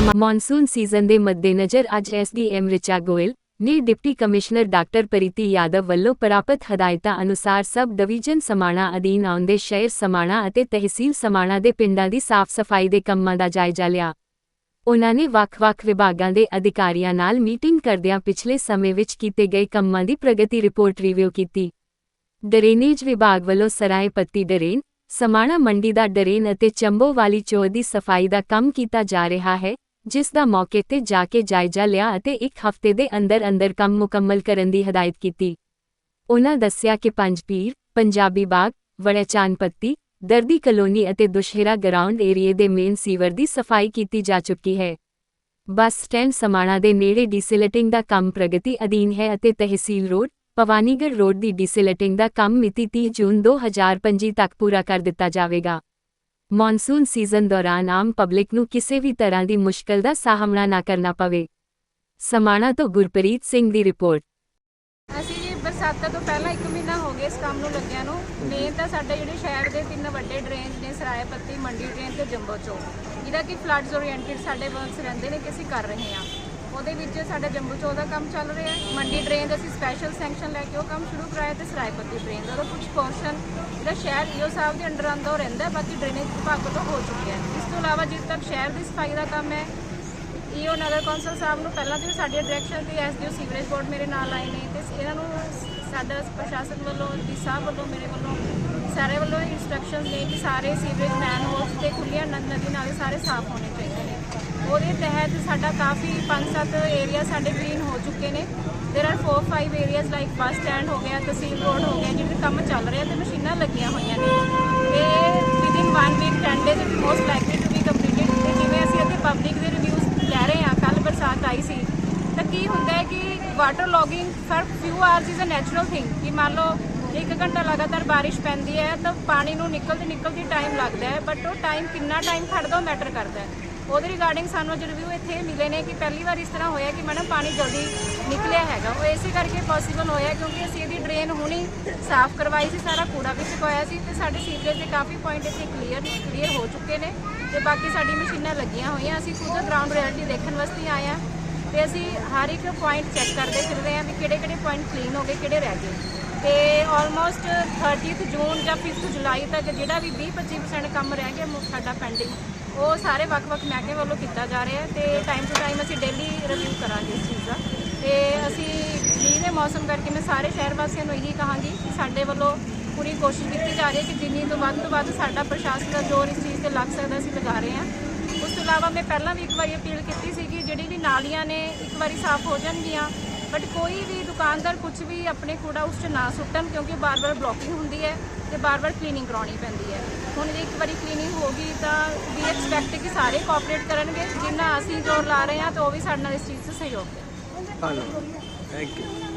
Monsoon season ਦੇ ਮੱਦੇਨਜ਼ਰ ਅੱਜ ਐਸਡੀਐਮ ਰਿਚਾ ਗੋਇਲ ਨੇ deputy commissioner doctor Preeti Yadav ਵੱਲੋਂ ਪ੍ਰਾਪਤ ਹਦਾਇਤਾਂ ਅਨੁਸਾਰ ਸਬ ਡਿਵੀਜ਼ਨ ਸਮਾਣਾ ਅਧੀਨ ਆਉਂਦੇ ਸ਼ਹਿਰ ਸਮਾਣਾ ਅਤੇ ਤਹਿਸੀਲ ਸਮਾਣਾ ਦੇ ਪਿੰਡਾਂ ਦੀ ਸਾਫ਼ ਸਫ਼ਾਈ ਦੇ ਕੰਮਾਂ ਦਾ ਜਾਇਜ਼ਾ ਲਿਆ। ਉਨ੍ਹਾਂ ਨੇ ਵੱਖ-ਵੱਖ ਵਿਭਾਗਾਂ ਦੇ ਅਧਿਕਾਰੀਆਂ ਨਾਲ ਮੀਟਿੰਗ ਕਰਦਿਆਂ ਪਿਛਲੇ ਸਮੇਂ ਵਿੱਚ ਕੀਤੇ ਗਏ ਕੰਮਾਂ ਦੀ ਪ੍ਰਗਤੀ ਰਿਪੋਰਟ ਰਿਵਿਊ ਕੀਤੀ। ਡਰੇਨੇਜ ਵਿਭਾਗ ਵੱਲੋਂ ਸਰਾਏ ਪੱਤੀ ਡਰੇਨ, ਸਮਾਣਾ ਮੰਡੀ ਦਾ ਡਰੇਨ ਅਤੇ ਚੰਬੋ ਵਾਲੀ ਚੋਅ ਦੀ ਸਫ਼ਾਈ ਦਾ ਕੰਮ ਕੀਤਾ ਜਾ ਰਿਹਾ ਹੈ। ਜਿਸ ਦਾ ਮੌਕੇ ਤੇ ਜਾ ਕੇ ਜਾਇਜ਼ਾ ਲਿਆ ਅਤੇ ਇੱਕ ਹਫ਼ਤੇ ਦੇ ਅੰਦਰ ਅੰਦਰ ਕੰਮ ਮੁਕੰਮਲ ਕਰਨ ਦੀ ਹਦਾਇਤ ਕੀਤੀ। ਉਹਨਾਂ ਦੱਸਿਆ ਕਿ ਪੰਜ ਪੀਰ, ਪੰਜਾਬੀ ਬਾਗ ਵੜੇਚਾਨ ਪੱਤੀ ਦਰਦੀ ਕਲੋਨੀ ਅਤੇ ਦੁਸ਼ਹਿਰਾ ਗਰਾਊਂਡ ਏਰੀਏ ਦੇ ਮੇਨ ਸੀਵਰ ਦੀ ਸਫ਼ਾਈ ਕੀਤੀ ਜਾ ਚੁੱਕੀ ਹੈ। ਬੱਸ ਸਟੈਂਡ ਸਮਾਣਾ ਦੇ ਨੇੜੇ ਡੀਸਿਲਟਿੰਗ ਦਾ ਕੰਮ ਪ੍ਰਗਤੀ ਅਧੀਨ ਹੈ ਅਤੇ ਤਹਿਸੀਲ ਰੋਡ, ਭਵਾਨੀਗੜ੍ਹ ਰੋਡ ਦੀ ਡੀਸਿਲਟਿੰਗ ਦਾ ਕੰਮ ਮਿਤੀ 30 ਜੂਨ 2025 ਤੱਕ ਪੂਰਾ ਕਰ ਦਿੱਤਾ ਜਾਵੇਗਾ। ਮੌਨਸੂਨ ਸੀਜ਼ਨ ਦੌਰਾਨ ਆਮ ਪਬਲਿਕ ਨੂੰ ਕਿਸੇ ਵੀ ਤਰ੍ਹਾਂ ਦੀ ਮੁਸ਼ਕਲ ਦਾ ਸਾਹਮਣਾ ਨਾ ਕਰਨਾ ਪਵੇ। ਸਮਾਣਾ ਤੋਂ ਗੁਰਪ੍ਰੀਤ ਸਿੰਘ ਦੀ ਰਿਪੋਰਟ। ਅਸੀਂ ਜੀ ਬਰਸਾਤਾਂ ਤੋਂ ਪਹਿਲਾਂ 1 ਮਹੀਨਾ ਹੋ ਗਿਆ ਇਸ ਕੰਮ ਨੂੰ ਲੱਗਿਆ ਨੂੰ। ਮੇਨ ਤਾਂ ਸਾਡੇ ਜਿਹੜੇ ਸ਼ਹਿਰ ਦੇ ਤਿੰਨ ਵੱਡੇ ਡਰੇਨਸ ਨੇ ਸਰਾਏ ਪੱਤੀ ਮੰਡੀ ਡਰੇਨ ਤੇ ਜੰਬੋ ਚੌਕ। ਜਿਹਦਾ ਕਿ ਫਲੱਡਸ ਓਰੀਐਂਟਡ ਸਾਡੇ ਵਰਕਸ ਰਹਿੰਦੇ ਨੇ ਕਿ ਅਸੀਂ ਕਰ ਰਹੇ ਹਾਂ। ਉਹਦੇ ਵਿੱਚ ਸਾਡਾ ਜੰਬੋ ਚੋ ਦਾ ਕੰਮ ਚੱਲ ਰਿਹਾ ਹੈ। ਮੰਡੀ ਡਰੇਨ ਦਾ ਅਸੀਂ ਸਪੈਸ਼ਲ ਸੈਂਕਸ਼ਨ ਲੈ ਕੇ ਉਹ ਕੰਮ ਸ਼ੁਰੂ ਕਰਾਇਆ ਤੇ ਸਰਾਏ ਡਰੇਨ ਦਾ। ਉਹਦਾ ਕੁਝ ਪੋਰਸ਼ਨ ਜਿਹੜਾ ਸ਼ਹਿਰ ਈਓ ਸਾਹਿਬ ਦੇ ਅੰਡਰ ਆਉਂਦਾ, ਉਹ ਰਹਿੰਦਾ ਬਾਕੀ ਡਰੇਨੇਜ ਵਿਭਾਗ ਤੋਂ ਹੋ ਚੁੱਕਿਆ ਹੈ। ਇਸ ਤੋਂ ਇਲਾਵਾ ਜਿੱਥੇ ਤੱਕ ਸ਼ਹਿਰ ਦੀ ਸਫ਼ਾਈ ਦਾ ਕੰਮ ਹੈ ਈਓ ਨਗਰ ਕੌਂਸਲ ਸਾਹਿਬ ਨੂੰ ਪਹਿਲਾਂ ਤੋਂ ਸਾਡੀ ਡਾਇਰੈਕਸ਼ਨ ਤੇ ਐਸਡੀਓ ਸੀਵਰੇਜ ਬੋਰਡ ਮੇਰੇ ਨਾਲ ਆਏ ਨੇ ਤੇ ਇਹਨਾਂ ਨੂੰ ਸਾਡਾ ਪ੍ਰਸ਼ਾਸਨ ਵੱਲੋਂ, ਡੀ ਸਾਹਿਬ ਵੱਲੋਂ, ਮੇਰੇ ਵੱਲੋਂ ਸਾਰੇ ਵੱਲੋਂ ਇਨਸਟਰਕਸ਼ਨਸ ਨੇ ਕਿ ਸਾਰੇ ਸੀਵਰੇਜ ਮੈਨ ਹੋਲਸ ਤੇ ਖੁੱਲੀਆਂ ਨਦੀ ਨਾਲੇ ਸਾਰੇ ਸਾਫ਼ ਹੋਣੇ ਚਾਹੀਦੇ ਨੇ। ਉਹਦੇ ਤਹਿਤ ਸਾਡਾ ਕਾਫੀ 5-7 ਏਰੀਆ ਸਾਡੇ ਕਲੀਨ ਹੋ ਚੁੱਕੇ ਨੇ। There are 4-5 areas like bus stand ਹੋ ਗਿਆ, ਤਹਿਸੀਲ ਰੋਡ ਹੋ ਗਿਆ ਜਿਹਦੇ ਕੰਮ ਚੱਲ ਰਿਹਾ ਤੇ ਮਸ਼ੀਨਾਂ ਲੱਗੀਆਂ ਹੋਈਆਂ ਨੇ। ਤੇ within 1 week 10 days it most likely to be completed ਤੇ ਜਿਵੇਂ ਅਸੀਂ ਇੱਥੇ ਪਬਲਿਕ ਦੇ ਰਿਵਿਊਜ਼ ਲੈ ਰਹੇ ਹਾਂ ਕੱਲ ਬਰਸਾਤ ਆਈ ਸੀ, ਤਾਂ ਕੀ ਹੁੰਦਾ ਹੈ ਕਿ water logging for few hours is a natural thing ਕਿ ਮੰਨ ਲਓ ਇੱਕ ਘੰਟਾ ਲਗਾਤਾਰ ਬਾਰਿਸ਼ ਪੈਂਦੀ ਹੈ ਤਾਂ ਪਾਣੀ ਨੂੰ ਨਿਕਲਦੇ ਨਿਕਲਦੇ ਟਾਈਮ ਲੱਗਦਾ ਹੈ ਬਟ ਉਹ ਟਾਈਮ ਕਿੰਨਾ ਟਾਈਮ ਖੜਦਾ ਉਹ ਮੈਟਰ ਕਰਦਾ ਹੈ। ਉਹਦੇ ਰਿਗਾਰਡਿੰਗ ਸਾਨੂੰ ਅੱਜ ਰਿਵਿਊ ਇੱਥੇ ਮਿਲੇ ਨੇ ਕਿ ਪਹਿਲੀ ਵਾਰ ਇਸ ਤਰ੍ਹਾਂ ਹੋਇਆ ਕਿ ਮੈਡਮ ਪਾਣੀ ਜਲਦੀ ਨਿਕਲਿਆ ਹੈਗਾ। ਉਹ ਇਸੇ ਕਰਕੇ ਪੋਸੀਬਲ ਹੋਇਆ ਕਿਉਂਕਿ ਅਸੀਂ ਇਹਦੀ ਡਰੇਨ ਹੁਣੀ ਸਾਫ਼ ਕਰਵਾਈ ਸੀ, ਸਾਰਾ ਕੂੜਾ ਵੀ ਚੁਕਾਇਆ ਸੀ ਤੇ ਸਾਡੇ ਸੀਵਰੇਜ ਦੇ ਕਾਫੀ ਪੁਆਇੰਟ ਇੱਥੇ ਕਲੀਅਰ ਕਲੀਅਰ ਹੋ ਚੁੱਕੇ ਨੇ ਤੇ ਬਾਕੀ ਸਾਡੀ ਮਸ਼ੀਨਾਂ ਲੱਗੀਆਂ ਹੋਈਆਂ। ਅਸੀਂ ਖੁਦ ਗਰਾਊਂਡ ਰਿਐਲਿਟੀ ਦੇਖਣ ਵਾਸਤੇ ਆਏ ਹਾਂ ਤੇ ਅਸੀਂ ਹਰ ਇੱਕ ਪੁਆਇੰਟ ਚੈੱਕ ਕਰਦੇ ਫਿਰਦੇ ਹਾਂ ਵੀ ਕਿਹੜੇ ਕਿਹੜੇ ਪੁਆਇੰਟ ਕਲੀਨ ਹੋ ਗਏ, ਕਿਹੜੇ ਰਹਿ ਗਏ। ਤੇ ਆਲਮੋਸਟ 30th ਜੂਨ ਜਾਂ 5th ਜੁਲਾਈ ਤੱਕ ਜਿਹੜਾ ਵੀ 20-25% ਕੰਮ ਰਹਿ ਗਿਆ ਮੁ- ਸਾਡਾ ਪੈਂਡਿੰਗ ਉਹ ਸਾਰੇ ਵੱਖ-ਵੱਖ ਮਹਿਕਮੇ ਵੱਲੋਂ ਕੀਤਾ ਜਾ ਰਿਹਾ ਹੈ ਤੇ ਟਾਈਮ ਟੂ ਟਾਈਮ ਅਸੀਂ ਡੇਲੀ ਰਿਵਿਊ ਕਰਾਂਗੇ ਇਸ ਚੀਜ਼ ਦਾ। ਤੇ ਅਸੀਂ ਮੀਂਹ ਦੇ ਮੌਸਮ ਕਰਕੇ ਮੈਂ ਸਾਰੇ ਸ਼ਹਿਰ ਵਾਸੀਆਂ ਨੂੰ ਇਹੀ ਕਹਾਂਗੀ ਕਿ ਸਾਡੇ ਵੱਲੋਂ ਪੂਰੀ ਕੋਸ਼ਿਸ਼ ਕੀਤੀ ਜਾ ਰਹੀ ਹੈ ਕਿ ਜਿੰਨੀ ਤੋਂ ਵੱਧ ਤੋਂ ਵੱਧ ਸਾਡਾ ਪ੍ਰਸ਼ਾਸਨ ਦਾ ਜ਼ੋਰ ਇਸ ਚੀਜ਼ ਤੇ ਲੱਗ ਸਕਦਾ ਅਸੀਂ ਲਗਾ ਰਹੇ ਹਾਂ। ਉਸ ਤੋਂ ਇਲਾਵਾ ਮੈਂ ਪਹਿਲਾਂ ਵੀ ਇੱਕ ਵਾਰੀ ਅਪੀਲ ਕੀਤੀ ਸੀ ਕਿ ਜਿਹੜੀ ਵੀ ਨਾਲੀਆਂ ਨੇ ਇੱਕ ਵਾਰੀ ਸਾਫ਼ ਹੋ ਜਾਣਗੀਆਂ ਬਟ ਕੋਈ ਵੀ ਦੁਕਾਨਦਾਰ ਕੁਝ ਵੀ ਆਪਣੇ ਕੂੜਾ ਉਸ 'ਚ ਨਾ ਸੁੱਟਣ ਕਿਉਂਕਿ ਬਾਰ-ਬਾਰ ਬਲੌਕਿੰਗ ਹੁੰਦੀ ਹੈ ਤੇ ਬਾਰ-ਬਾਰ ਕਲੀਨਿੰਗ ਕਰਾਉਣੀ ਪੈਂਦੀ ਹੈ। ਹੁਣ ਜੇ ਇੱਕ ਵਾਰੀ ਕਲੀਨਿੰਗ ਹੋ ਗਈ ਤਾਂ ਵੀ ਐਕਸਪੈਕਟ ਕਿ ਸਾਰੇ ਕੋਆਪਰੇਟ ਕਰਨਗੇ। ਜਿੰਨਾ ਅਸੀਂ ਜ਼ੋਰ ਲਾ ਰਹੇ ਹਾਂ ਤਾਂ ਉਹ ਵੀ ਸਾਡੇ ਨਾਲ ਇਸ ਚੀਜ਼ 'ਚ ਸਹਿਯੋਗ ਦੇਣ ਹਲੋ ਥੈਂਕ ਯੂ